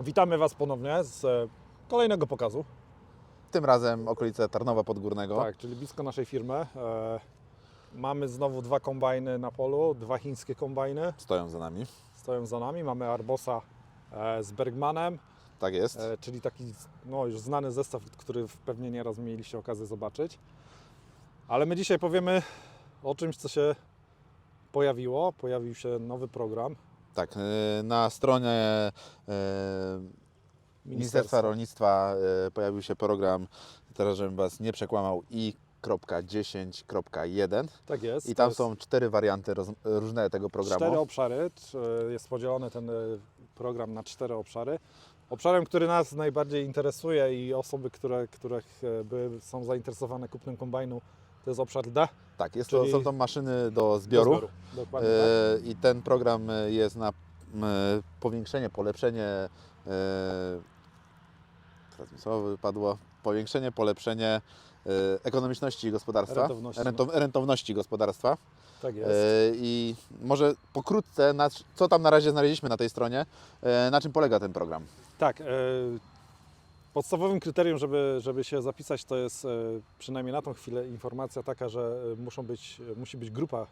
Witamy Was ponownie z e, kolejnego pokazu. Tym razem okolice Tarnowa Podgórnego. Tak, czyli blisko naszej firmy. E, mamy znowu dwa kombajny na polu, dwa chińskie kombajny Stoją za nami. stoją za nami. Mamy Arbosa e, z Bergmanem, Tak jest. czyli taki no, już znany zestaw, który pewnie nieraz mieliście okazję zobaczyć. Ale my dzisiaj powiemy o czymś, co się pojawiło. Pojawił się nowy program Tak, y, na stronie y, Ministerstwa Rolnictwa y, pojawił się program, teraz żebym Was nie przekłamał, i.10.1 Tak jest. i tam jest- są cztery warianty roz, różne tego programu. Cztery obszary. Jest podzielony ten e, program na cztery obszary. Obszarem, który nas najbardziej interesuje i osoby, które, których e, by są zainteresowane kupnem kombajnu, to jest obszar D. Tak, jest to, są to maszyny do zbioru. Do zbioru. Dokładnie tak. I ten program jest na powiększenie, polepszenie, y, teraz mi słowo wypadło, powiększenie, polepszenie y, ekonomiczności gospodarstwa, Rentowności, no. rento- rentowności gospodarstwa. Tak jest. I może pokrótce, na, co tam na razie znaleźliśmy na tej stronie, na czym polega ten program? Tak. e, Podstawowym kryterium, żeby, żeby się zapisać, to jest e, przynajmniej na tą chwilę informacja taka, że e, muszą być, musi być grupa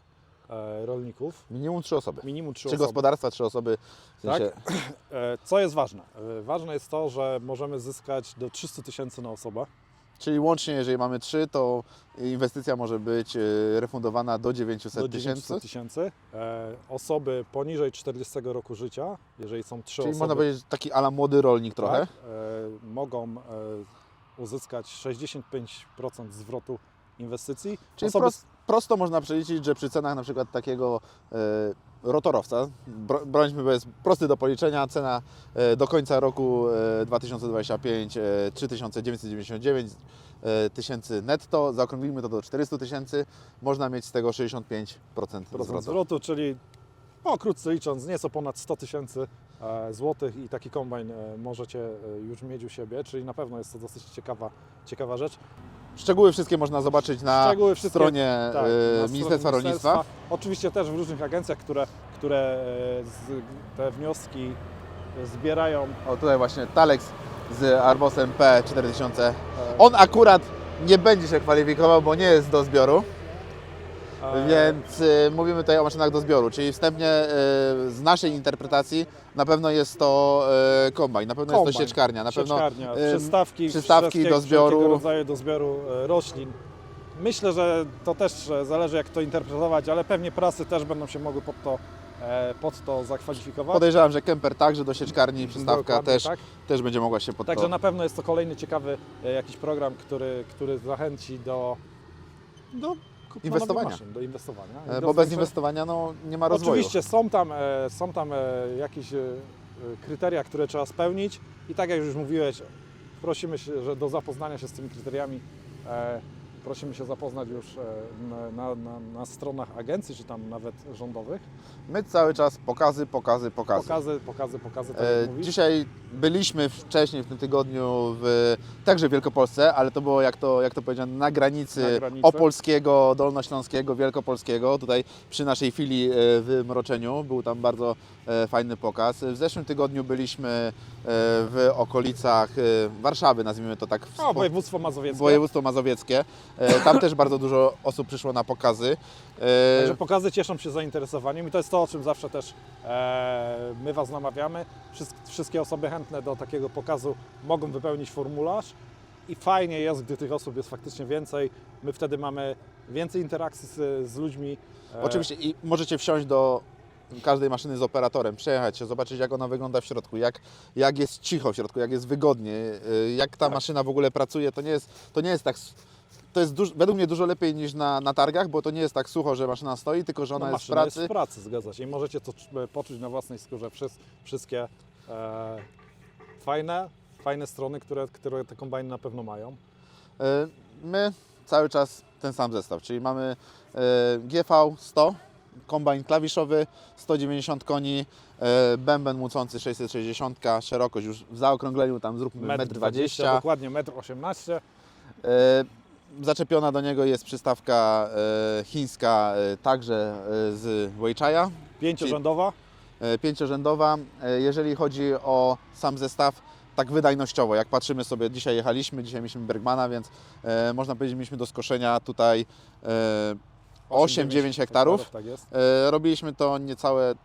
e, rolników, Minimum trzy osoby. minimum trzy Trzy osoby. gospodarstwa, trzy osoby. W sensie, E, Co jest ważne? E, Ważne jest to, że możemy zyskać do 300 tysięcy na osobę. Czyli łącznie, jeżeli mamy trzy, to inwestycja może być y, refundowana do 900 do tysięcy. 900 tysięcy. E, osoby poniżej 40 roku życia, jeżeli są trzy Czyli osoby, można powiedzieć taki ala młody rolnik trochę. tak, e, mogą e, uzyskać 65% zwrotu inwestycji. Czyli osoby, prost, prosto można przeliczyć, że przy cenach na przykład takiego e, rotorowca, bro, brońmy, bo jest prosty do policzenia, cena e, do końca roku e, 2025 e, 3999 e, tysięcy netto, zaokrąglimy to do 400 tysięcy, można mieć z tego 65% procent zwrotu. zwrotu, czyli krótko licząc, nieco ponad 100 tysięcy złotych i taki kombajn możecie już mieć u siebie, czyli na pewno jest to dosyć ciekawa, ciekawa rzecz. Szczegóły wszystkie można zobaczyć na stronie Tak, e, na stronie Ministerstwa Rolnictwa. Oczywiście też w różnych agencjach, które, które e, z, te wnioski zbierają. O tutaj właśnie Talex z Arbosem P4000. e, On akurat nie będzie się kwalifikował, bo nie jest do zbioru. Więc y, mówimy tutaj o maszynach do zbioru, czyli wstępnie y, z naszej interpretacji na pewno jest to y, kombajn, na pewno jest Kombajn, to sieczkarnia, na pewno sieczkarnia, y, przystawki, przystawki do zbioru. rodzaju do zbioru e, roślin. Myślę, że to też e, zależy jak to interpretować, ale pewnie prasy też będą się mogły pod to, e, pod to zakwalifikować. podejrzewam, że kemper także do sieczkarni przystawka Dokładnie też, tak. też będzie mogła się pod Także to... na pewno jest to kolejny ciekawy e, jakiś program, który, który zachęci do, do Inwestowania. Maszyn, do inwestowania. I e, do Bo bez inwestowania no, nie ma rozwoju. Oczywiście są tam, e, są tam e, jakieś e, kryteria, które trzeba spełnić i tak jak już mówiłeś, prosimy się, że do zapoznania się z tymi kryteriami e, prosimy się zapoznać już e, na, na, na stronach agencji, czy tam nawet rządowych. My cały czas pokazy, pokazy, pokazy. Pokazy, pokazy, pokazy, tak E. Dzisiaj byliśmy wcześniej w tym tygodniu w także w Wielkopolsce, ale to było jak to, jak to powiedziałem na granicy, Na granicy. opolskiego, dolnośląskiego, wielkopolskiego. Tutaj przy naszej filii e, w Mroczeniu był tam bardzo e, fajny pokaz. W zeszłym tygodniu byliśmy w okolicach Warszawy, nazwijmy to tak. O, województwo mazowieckie. Województwo mazowieckie. E, Tam też bardzo dużo osób przyszło na pokazy. E, Także pokazy cieszą się zainteresowaniem i to jest to, o czym zawsze też e, my Was namawiamy. Wszyst- Wszystkie osoby chętne do takiego pokazu mogą wypełnić formularz i fajnie jest, gdy tych osób jest faktycznie więcej. My wtedy mamy więcej interakcji z, z ludźmi. Oczywiście i możecie wsiąść do każdej maszyny z operatorem, przejechać się, zobaczyć jak ona wygląda w środku, jak, jak jest cicho w środku, jak jest wygodnie, jak ta Tak. maszyna w ogóle pracuje. To nie jest, to nie jest tak. To jest duż, według mnie dużo lepiej niż na, na targach, bo to nie jest tak sucho, że maszyna stoi, tylko że ona no, jest w pracy. jest w pracy, zgadza się. I możecie to cz- poczuć na własnej skórze przez wszystkie e, fajne, fajne strony, które, które te kombajny na pewno mają. Y, My cały czas ten sam zestaw, czyli mamy y, GV 100, kombajn klawiszowy 190 koni, y, bęben mucący 660, szerokość już w zaokrągleniu tam zróbmy 1,20 m. dokładnie 1,18 m. E, Zaczepiona do niego jest przystawka e, chińska, e, także e, z Weichai'a. Pięciorzędowa. e, pięciorzędowa. Jeżeli chodzi o sam zestaw, tak wydajnościowo, jak patrzymy sobie, dzisiaj jechaliśmy, dzisiaj mieliśmy Bergmana, więc e, można powiedzieć, mieliśmy do skoszenia tutaj e, 8-9 hektarów. Tak jest. E, robiliśmy to niecałe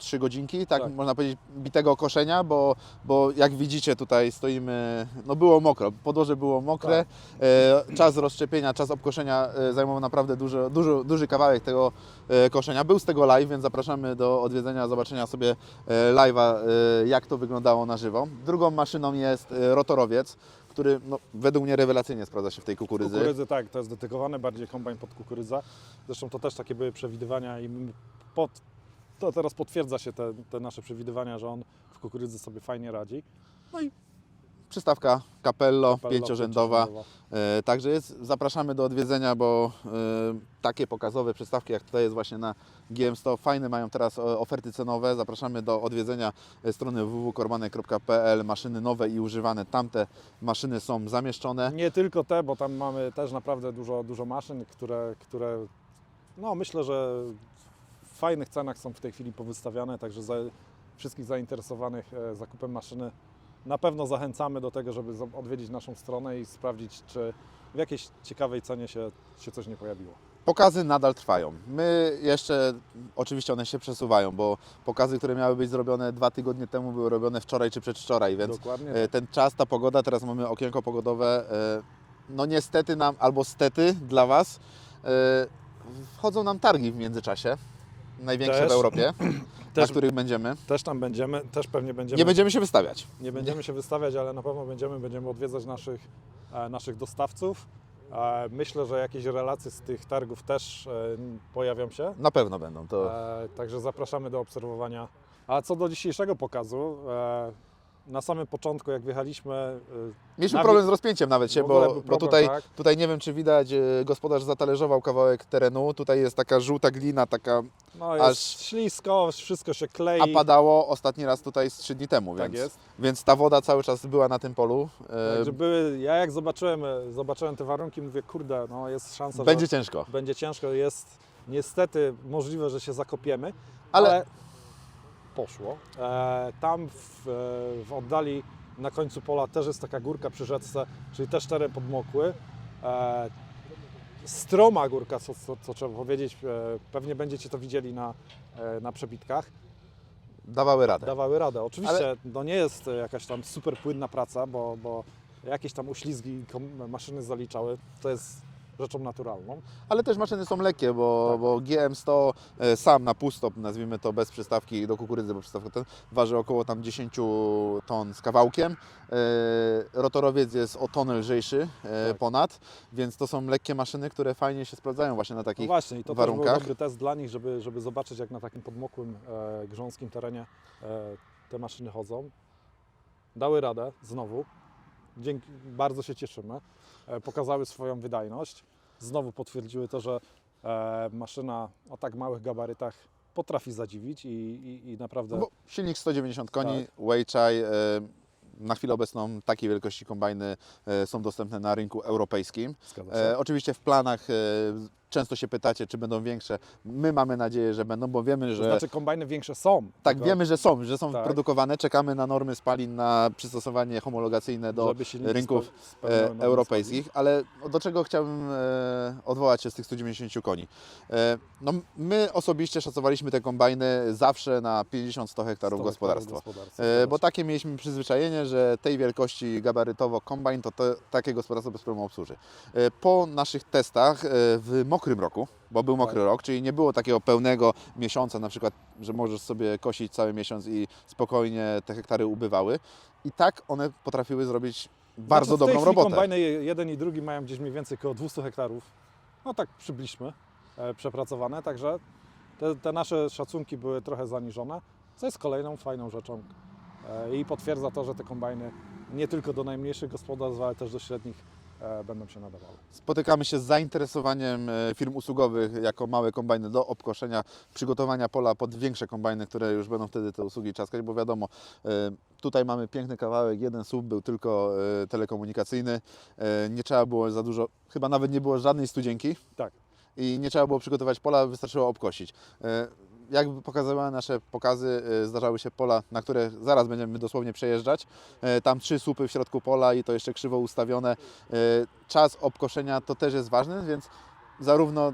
3 godzinki, tak, Tak. można powiedzieć, bitego koszenia, bo, bo jak widzicie tutaj stoimy, no było mokro, podłoże było mokre, e, czas rozszczepienia, czas obkoszenia e, zajmował naprawdę duży, duży, duży kawałek tego e, koszenia. Był z tego live, więc zapraszamy do odwiedzenia, zobaczenia sobie e, live'a, e, jak to wyglądało na żywo. Drugą maszyną jest e, rotorowiec, który no, według mnie rewelacyjnie sprawdza się w tej kukurydzy. Kukurydzy tak, to jest dedykowany bardziej kombajn pod kukurydza. Zresztą to też takie były przewidywania i pod, to teraz potwierdza się te, te nasze przewidywania, że on w kukurydzy sobie fajnie radzi. Przystawka Capello, Kapella pięciorzędowa. pięciorzędowa. E, Także jest, zapraszamy do odwiedzenia, bo e, takie pokazowe przystawki jak tutaj jest właśnie na GM100 fajne mają teraz e, oferty cenowe. Zapraszamy do odwiedzenia e, strony www.korbanek.pl. Maszyny nowe i używane, tamte maszyny są zamieszczone. Nie tylko te, bo tam mamy też naprawdę dużo, dużo maszyn, które, które no myślę, że fajnych cenach są w tej chwili powystawiane, także za wszystkich zainteresowanych e, zakupem maszyny na pewno zachęcamy do tego, żeby odwiedzić naszą stronę i sprawdzić, czy w jakiejś ciekawej cenie się, się coś nie pojawiło. Pokazy nadal trwają. My jeszcze, oczywiście one się przesuwają, bo pokazy, które miały być zrobione dwa tygodnie temu, były robione wczoraj czy przedwczoraj, więc Dokładnie. E, ten czas, ta pogoda, teraz mamy okienko pogodowe, e, no niestety nam, albo stety dla Was, wchodzą nam targi w międzyczasie, największe Też. w Europie, na Też, których będziemy. też tam będziemy, też pewnie będziemy. Nie będziemy się wystawiać. Nie będziemy się wystawiać, ale na pewno będziemy, będziemy odwiedzać naszych, e, naszych dostawców. E, myślę, że jakieś relacje z tych targów też e, pojawią się. Na pewno będą. To E, także zapraszamy do obserwowania. A co do dzisiejszego pokazu, e, na samym początku, jak wjechaliśmy, e, Mieliśmy nawi- problem z rozpięciem nawet się, bo, był bo problem, tutaj, tak? tutaj nie wiem czy widać, e, gospodarz zatalerzował kawałek terenu, tutaj jest taka żółta glina, taka, no jest Aż- ślisko, wszystko się klei. a padało ostatni raz tutaj z 3 dni temu, tak więc, jest. więc ta woda cały czas była na tym polu. E, Także były, ja jak zobaczyłem, zobaczyłem te warunki, mówię, kurde, no jest szansa, Będzie że ciężko. będzie ciężko. Jest niestety możliwe, że się zakopiemy, Ale- ale, poszło. E, tam w, e, w oddali na końcu pola też jest taka górka przy rzece, czyli też teren podmokły. E, stroma górka, co, co, co trzeba powiedzieć, pewnie będziecie to widzieli na, na przebitkach. Dawały radę. Dawały radę. Oczywiście to nie jest jakaś tam super płynna praca, bo, bo jakieś tam uślizgi maszyny zaliczały. To jest rzeczą naturalną. Ale też maszyny są lekkie, bo, Tak. bo GM100 e, sam na pusto, nazwijmy to bez przystawki do kukurydzy, bo przystawka ten waży około tam 10 ton z kawałkiem. E, Rotorowiec jest o tonę lżejszy e, Tak. ponad, więc to są lekkie maszyny, które fajnie się sprawdzają właśnie na No takich właśnie, i to też warunkach. był dobry test dla nich, żeby, żeby zobaczyć, jak na takim podmokłym, e, grząskim terenie e, te maszyny chodzą. Dały radę znowu. Dzięki, bardzo się cieszymy. E, pokazały swoją wydajność. Znowu potwierdziły to, że e, maszyna o tak małych gabarytach potrafi zadziwić i, i, i naprawdę. Bo silnik 190 koni, Tak. Weichai, e, na chwilę obecną takiej wielkości kombajny są dostępne na rynku europejskim. E, oczywiście w planach często się pytacie, czy będą większe. My mamy nadzieję, że będą, bo wiemy, to że znaczy, kombajny większe są. Tak, tylko wiemy, że są, że są Tak. produkowane. Czekamy na normy spalin, na przystosowanie homologacyjne do rynków e, europejskich. Ale do czego chciałbym e, odwołać się z tych 190 koni? E, no, my osobiście szacowaliśmy te kombajny zawsze na 50-100 hektarów gospodarstwa. bo takie mieliśmy przyzwyczajenie, że tej wielkości gabarytowo kombajn to, to takie gospodarstwo bez problemu obsłuży. Po naszych testach w mokrym roku, bo był mokry Tak. rok, czyli nie było takiego pełnego miesiąca, na przykład, że możesz sobie kosić cały miesiąc i spokojnie te hektary ubywały. I tak one potrafiły zrobić bardzo znaczy, w tej dobrą robotę. Kombajny je- jeden i drugi mają gdzieś mniej więcej około 200 hektarów. No tak przybliżmy, e, przepracowane, także te, te nasze szacunki były trochę zaniżone, co jest kolejną fajną rzeczą e, i potwierdza to, że te kombajny nie tylko do najmniejszych gospodarstw, ale też do średnich będą się nadawały. Spotykamy się z zainteresowaniem e, firm usługowych jako małe kombajny do obkoszenia, przygotowania pola pod większe kombajny, które już będą wtedy te usługi czaskać, bo wiadomo, e, tutaj mamy piękny kawałek, jeden słup był tylko e, telekomunikacyjny, e, nie trzeba było za dużo, chyba nawet nie było żadnej studzienki Tak. i nie trzeba było przygotować pola, wystarczyło obkosić. E, jak pokazywały nasze pokazy, y, zdarzały się pola, na które zaraz będziemy dosłownie przejeżdżać. Y, Tam trzy słupy w środku pola i to jeszcze krzywo ustawione. Y, Czas obkoszenia to też jest ważny, więc zarówno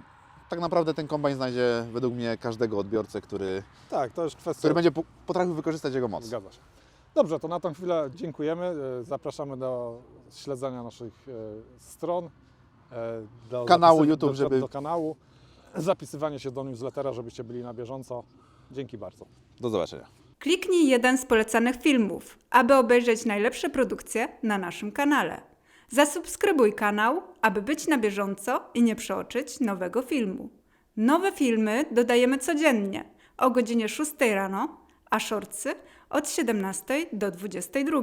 tak naprawdę ten kombajn znajdzie według mnie każdego odbiorcę, który, Tak, to już kwestia... który będzie po- potrafił wykorzystać jego moc. Zgadza się. Dobrze, to na tą chwilę dziękujemy. Zapraszamy do śledzenia naszych stron, do Kanału zapisy- YouTube, do, żeby- do kanału, zapisywanie się do newslettera, żebyście byli na bieżąco. Dzięki bardzo. Do zobaczenia. Kliknij jeden z polecanych filmów, aby obejrzeć najlepsze produkcje na naszym kanale. Zasubskrybuj kanał, aby być na bieżąco i nie przeoczyć nowego filmu. Nowe filmy dodajemy codziennie o godzinie 6 rano, a shortsy od 17 do 22.